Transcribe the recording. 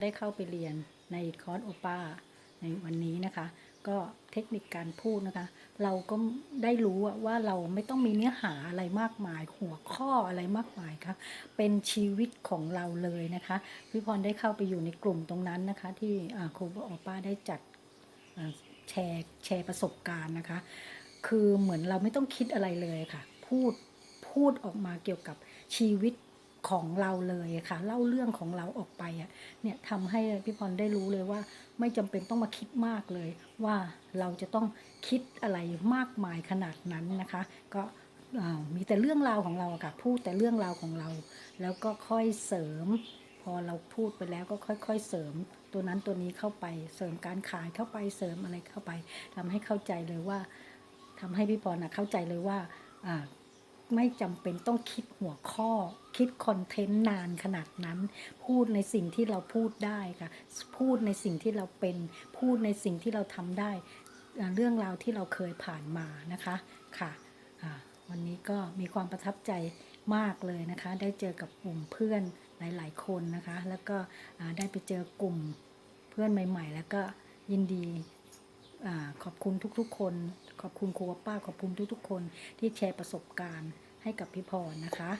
ได้เข้าไปเรียนในคอร์สโอป้าในวันนี้นะคะ ก็เทคนิคการพูดนะคะ เราก็ได้รู้ว่าเราไม่ต้องมีเนื้อหาอะไรมากมาย หัวข้ออะไรมากมายค่ะเป็นชีวิตของเราเลยนะคะพี่พรได้เข้าไปอยู่ในกลุ่มตรงนั้นนะคะ ที่ครูโอป้าได้จัดแชร์แชร์ประสบการณ์นะคะ คือเหมือนเราไม่ต้องคิดอะไรเลยค่ะ พูดพูดออกมาเกี่ยวกับชีวิต ของเราเลยค่ะ เล่าเรื่องของเราออกไปอะเนี่ยทำให้พี่พรได้รู้เลยว่า ไม่จำเป็นต้องมาคิดมากเลย ว่าเราจะต้องคิดอะไรมากมายขนาดนั้นนะคะ ก็มีแต่เรื่องราวของเราค่ะพูดแต่เรื่องราวของเรา แล้วก็ค่อยเสริม พอเราพูดไปแล้วก็ค่อย ๆ เสริม ตัวนั้นตัวนี้เข้าไปเสริมการขายเข้าไปเสริมอะไรเข้าไปทำให้เข้าใจเลยว่าทำให้พี่ปอนะเข้าใจเลยว่าอ่าไม่จำเป็นต้องคิดหัวข้อ คิดคอนเทนต์นานขนาดนั้น พูดในสิ่งที่เราพูดได้ค่ะ พูดในสิ่งที่เราเป็น พูดในสิ่งที่เราทำได้ เรื่องราวที่เราเคยผ่านมานะคะค่ะวันนี้ก็มีความประทับใจมากเลยนะคะ ได้เจอกับกลุ่มเพื่อนหลาย ๆ คนนะคะ แล้วก็ได้ไปเจอกลุ่มเพื่อนใหม่ ๆ แล้วก็ยินดีอขอบคุณทุกๆ คน ขอบคุณครูป้า ขอบคุณทุกๆ คนที่แชร์ประสบการณ์ให้กับพี่พรนะคะ